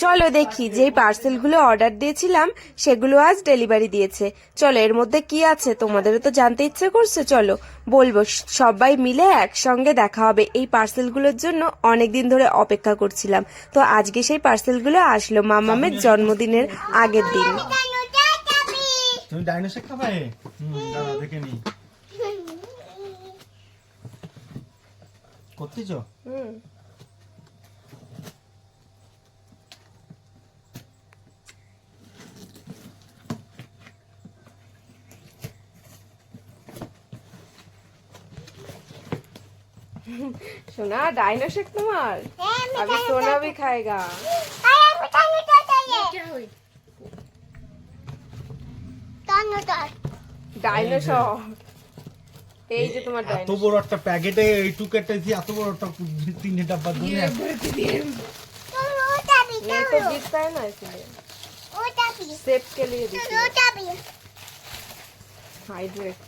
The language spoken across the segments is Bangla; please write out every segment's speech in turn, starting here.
চলো দেখি যেই পার্সেলগুলো অর্ডার দিয়েছিলাম সেগুলো আজ ডেলিভারি দিয়েছে। চলো এর মধ্যে কি আছে? তোমাদেরও তো জানতে ইচ্ছে করছে চলো। বলব সবাই মিলে একসঙ্গে দেখা হবে। এই পার্সেলগুলোর জন্য অনেক দিন ধরে অপেক্ষা করছিলাম। তো আজকে সেই পার্সেলগুলো আসলো মামামের জন্মদিনের আগের দিন। তুমি ডাইনোসর খাবে। হুম দাঁড়া দেখে নি। করতেছ? সোনা ডাইনোসেক তোমার अभी सोना भी खाएगा ডাইনোসর এই যে তোমার এত ডাইনোসর বড় একটা প্যাকেটে এইটুকু একটা দিয়ে এত বড় একটা তিনটে ডাব্বা তুমি ये तो गिरता है ना इसलिए सेफ के लिए दीजिए हाइड्रेट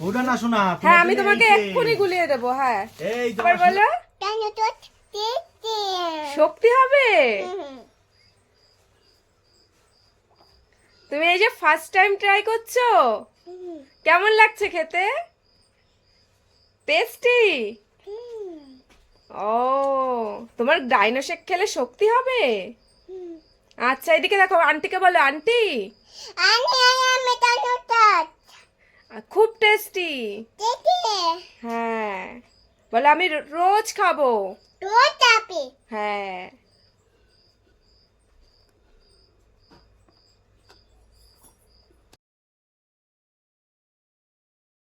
ওটা না শোনা হ্যাঁ আমি তোমাকে এক্ষুনি গুলিয়ে দেবো হ্যাঁ। এই তোমার বলো? শক্তি হবে? তুমি এই যে ফার্স্ট টাইম ট্রাই করছ? কেমন লাগছে খেতে? টেস্টি ও তোমার ডাইনোসেক খেলে শক্তি হবে? আচ্ছা এদিকে দেখো আন্টিকে বলো আন্টি হ্যাঁ বলে আমি রো- রোজ খাব হ্যাঁ